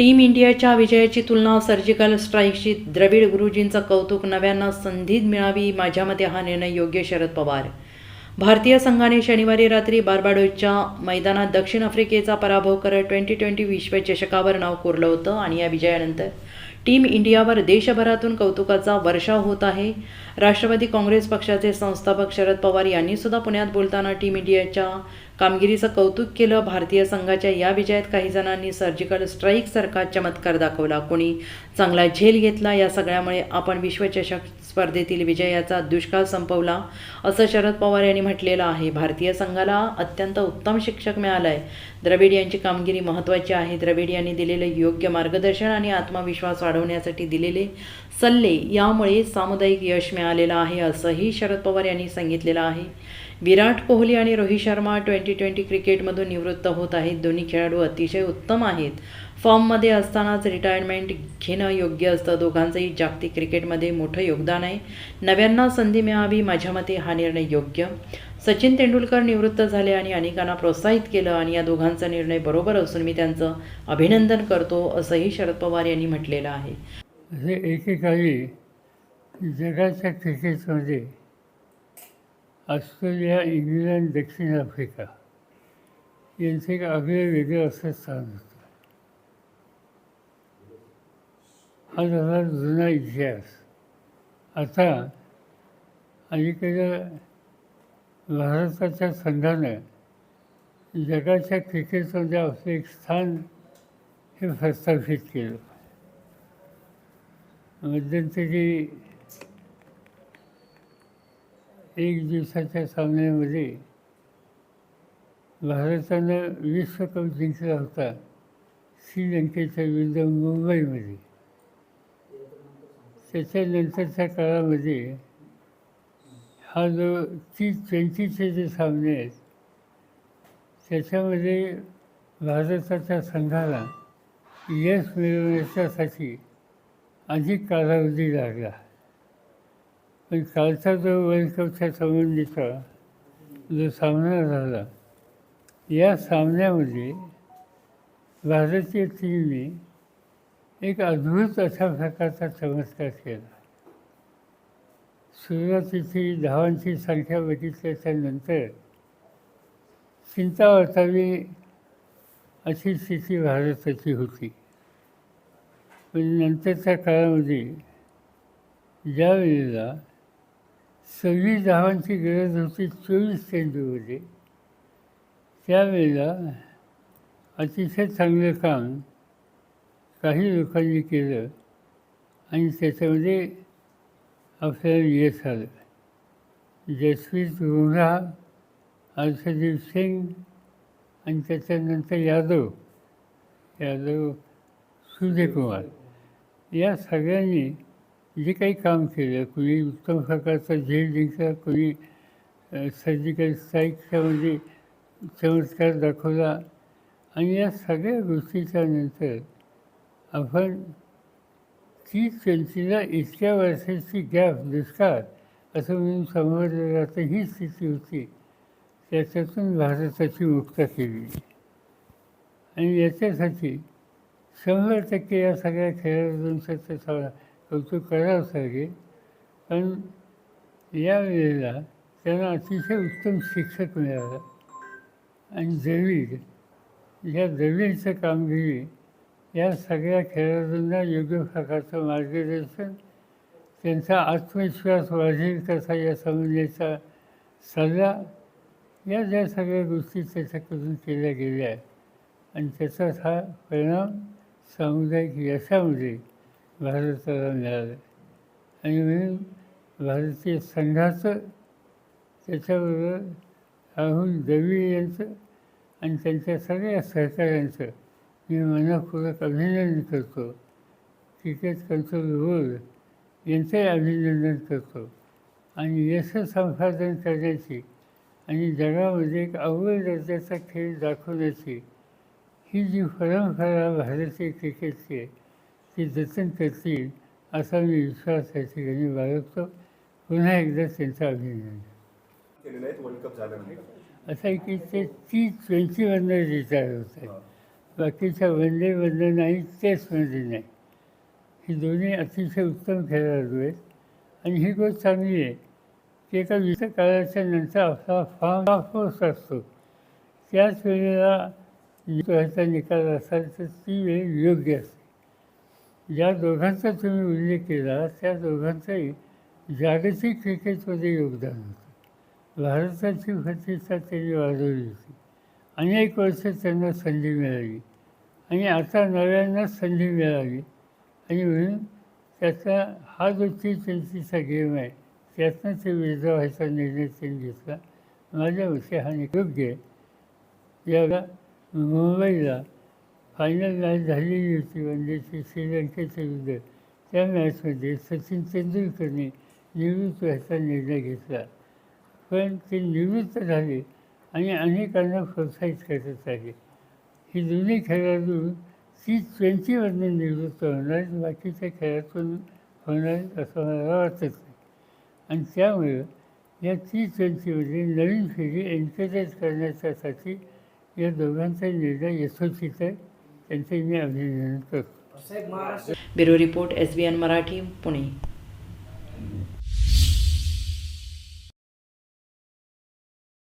Team इंडियाच्या विजयाची तुलना सर्जिकल स्ट्राईकशी द्रविड गुरुजींचं कौतुक नव्यांना संधी मिळावी माझ्या मते हा निर्णय योग्य शरद पवार. भारतीय संघाने शनिवारी रात्री बारबाडोजच्या मैदानात दक्षिण आफ्रिकेचा पराभव करत ट्वेंटी ट्वेंटी विश्वचषकावर नाव कोरलं होतं आणि या विजयानंतर टीम इंडियावर देशभरातून कौतुकाचा वर्षाव होत आहे. राष्ट्रवादी काँग्रेस पक्षाचे संस्थापक शरद पवार यांनी सुद्धा पुण्यात बोलताना टीम इंडियाच्या कामगिरीचं कौतुक केलं. भारतीय संघाच्या या विजयात काही जणांनी सर्जिकल स्ट्राईकसारखा चमत्कार दाखवला. कोणी चांगला झेल घेतला या सगळ्यामुळे आपण विश्वचषक स्पर्धेतील विजयाचा दुष्काळ संपवला असं शरद पवार यांनी म्हटलेलं आहे. भारतीय संघाला अत्यंत उत्तम शिक्षक मिळालाय. द्रविड यांची कामगिरी महत्त्वाची आहे. द्रविड यांनी दिलेलं योग्य मार्गदर्शन आणि आत्मविश्वास वाढवण्यासाठी दिलेले सल्ले यामुळे सामुदायिक यश मिळालेलं आहे असंही शरद पवार यांनी सांगितलेलं आहे. विराट कोहली आणि रोहित शर्मा ट्वेंटी ट्वेंटी क्रिकेटमधून निवृत्त होत आहेत. दोन्ही खेळाडू अतिशय उत्तम आहेत. फॉर्ममध्ये असतानाच रिटायरमेंट घेणं योग्य असतं. दोघांचंही जागतिक क्रिकेटमध्ये मोठं योगदान आहे. नव्यांना संधी मिळावी माझ्या मते हा निर्णय योग्य. सचिन तेंडुलकर निवृत्त झाले आणि अनेकांना प्रोत्साहित केलं आणि या दोघांचा निर्णय बरोबर असून मी त्यांचं अभिनंदन करतो असंही शरद पवार यांनी म्हटलेलं आहे. असे एकेकाळी जगाच्या क्रिकेटमध्ये ऑस्ट्रेलिया इंग्लंड दक्षिण आफ्रिका यांचं एक आगळं वेगळं असं स्थान होतं. हा झाला जुना इतिहास. आता अलीकडं भारताच्या संघानं जगाच्या क्रिकेटमध्ये आपलं एक स्थान हे प्रस्थापित केलं. मध्यंतरी एक दिवसाच्या सामन्यामध्ये भारतानं विश्वकप जिंकला होता श्रीलंकेच्या विरुद्ध मुंबईमध्ये. त्याच्यानंतरच्या काळामध्ये हा जो टी ट्वेंटीचे जे सामने आहेत त्याच्यामध्ये भारताच्या संघाला यश मिळवण्याच्यासाठी अधिक कालावधी लागला. पण कालचा जो वर्ल्ड कपच्या संबंधीचा जो सामना झाला या सामन्यामध्ये भारतीय टीमने एक अद्भुत अशा प्रकारचा चमत्कार केला. सुरुवातीची धावांची संख्या बघितल्याच्यानंतर चिंता वाटावी अशी स्थिती भारताची होती. पण नंतरच्या काळामध्ये ज्या वेळेला सव्वीस धावांची गरज होती चोवीस चेंडूमध्ये त्यावेळेला अतिशय चांगलं काम काही लोकांनी केलं आणि त्याच्यामध्ये आपल्याला यश आलं. जसप्रीत बुमराह हर्षदीप सिंग आणि त्याच्यानंतर यादव यादव सूर्यकुमार या सगळ्यांनी जे काही काम केलं कुणी उत्तम प्रकारचा झेल जिंकला कुणी सर्जिकल स्ट्राईकच्यामध्ये म्हणजे चमत्कार दाखवला. आणि या सगळ्या गोष्टीच्या नंतर आपण ती त्यांचीला इतक्या वर्षाची गॅप दुष्काळ असं म्हणून समजलं जातं ही स्थिती होती. त्याच्यातून भारताची मुक्ता केली. आणि याच्यासाठी शंभर टक्के या सगळ्या खेळाडूंचं थोडा कौतुक करावंच लागेल. पण या वेळेला त्यांना अतिशय उत्तम शिक्षक मिळाला. आणि द्रविड या द्रविडचं कामगिरी या सगळ्या खेळाडूंना योग्य प्रकारचं मार्गदर्शन त्यांचा आत्मविश्वास वाढेल कसा या संबंधीचा सल्ला या ज्या सगळ्या गोष्टी त्याच्याकडून केल्या गेल्या आणि त्याचाच हा परिणाम सामुदायिक यशामध्ये भारताला मिळाला आणि म्हणून भारतीय संघाचं त्याच्याबरोबर राहुल दवी यांचं आणि त्यांच्या सगळ्या सहकाऱ्यांचं मी मनपूर्वक अभिनंदन करतो. क्रिकेट कंट्रोल बोर्ड यांचंही अभिनंदन करतो. आणि यश संपादन करण्याची आणि जगामध्ये एक अव्वल दर्जाचा खेळ दाखवण्याची ही जी परंपरा भारतीय क्रिकेटची आहे ती जतन करतील असा मी विश्वास या ठिकाणी बाळगतो. पुन्हा एकदा त्यांचं अभिनंदन. असं आहे की ते टी ट्वेंटीवरनं रिटायर होत आहेत. बाकीच्या वनडे मधलं नाही टेस्टमध्ये नाही. ही दोन्ही अतिशय उत्तम खेळाडू आहेत. आणि ही गोष्ट चांगली आहे की एका विशिष्ट काळाच्या नंतर आपला फार्म फोर्स असतो. त्याच वेळेला ह्याचा निकाल असाल तर ती वेळ योग्य असते. ज्या दोघांचा तुम्ही उल्लेख केला त्या दोघांचंही जागतिक क्रिकेटमध्ये योगदान होतं. भारताची प्रतिष्ठा त्यांनी वाढवली होती. अनेक वर्ष त्यांना संधी मिळाली. आणि आता नव्यांनाच संधी मिळाली. आणि म्हणून त्याचा हा जो टी ट्वेंटीचा गेम आहे त्यातनं ते विरुद्ध व्हायचा निर्णय त्यांनी घेतला. माझ्या मते हा योग्य आहे. याला मुंबईला फायनल मॅच झालेली होती म्हणजे वनडेची श्रीलंकेच्या विरुद्ध. त्या मॅचमध्ये सचिन तेंडुलकरने निवृत्त व्हायचा निर्णय घेतला. पण ते निवृत्त झाले आणि अनेकांना प्रोत्साहित करत आहे. ही दोन्ही खेळाडू टी ट्वेंटीमधनं निवृत्त होणार बाकीच्या खेळातून होणार असं मला वाटत नाही. आणि त्यामुळं या टी ट्वेंटीमध्ये नवीन पिढी एन्करेज करण्याच्यासाठी या दोघांचा निर्णय यशस्वीत आहे. त्यांचे मी अभिनंदन करतो. Bureau report S B N Marathi Pune.